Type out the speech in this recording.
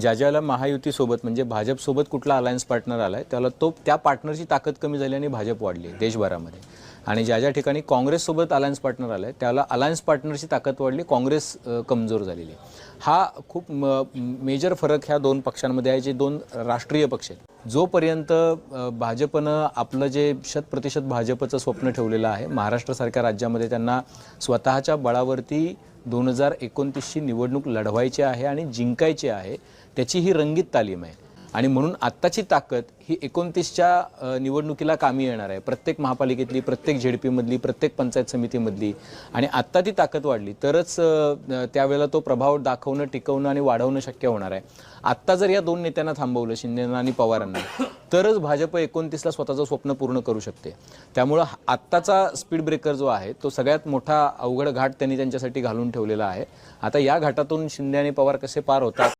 ज्या ज्याला महायुतीसोबत म्हणजे भाजपसोबत कुठला अलायन्स पार्टनर आला आहे त्याला तो त्या पार्टनरची ताकद कमी झाली आणि भाजप वाढली आहे देशभरामध्ये. आणि ज्या ज्या ठिकाणी काँग्रेससोबत अलायन्स पार्टनर आला आहे त्याला अलायन्स पार्टनरची ताकद वाढली काँग्रेस कमजोर झालेली आहे. हा खूप मेजर फरक ह्या दोन पक्षांमध्ये आहे जे दोन राष्ट्रीय पक्ष आहेत. जोपर्यंत भाजपनं आपलं जे शतप्रतिशत भाजपचं स्वप्न ठेवलेलं आहे महाराष्ट्रासारख्या राज्यामध्ये त्यांना स्वतःच्या बळावरती दोन हजार एकोणतीसची निवडणूक लढवायची आहे आणि जिंकायची आहे त्याची ही रंगीत तालीम आहे. आणि म्हणून आत्ताची ताकद ही एकोणतीसच्या निवडणुकीला कामी येणार आहे. प्रत्येक महापालिकेतली प्रत्येक झेडपीमधली प्रत्येक पंचायत समितीमधली. आणि आत्ता ती ताकद वाढली तरच त्यावेळेला तो प्रभाव दाखवणं टिकवणं आणि वाढवणं शक्य होणार आहे. आत्ता जर या दोन नेत्यांना थांबवलं शिंदेना आणि पवारांना तरच भाजप एकोणतीसला स्वतःचं स्वप्न पूर्ण करू शकते. त्यामुळं आत्ताचा स्पीड ब्रेकर जो आहे तो सगळ्यात मोठा अवघड घाट त्यांनी त्यांच्यासाठी घालून ठेवलेला आहे. आता या घाटातून शिंदे आणि पवार कसे पार होतात?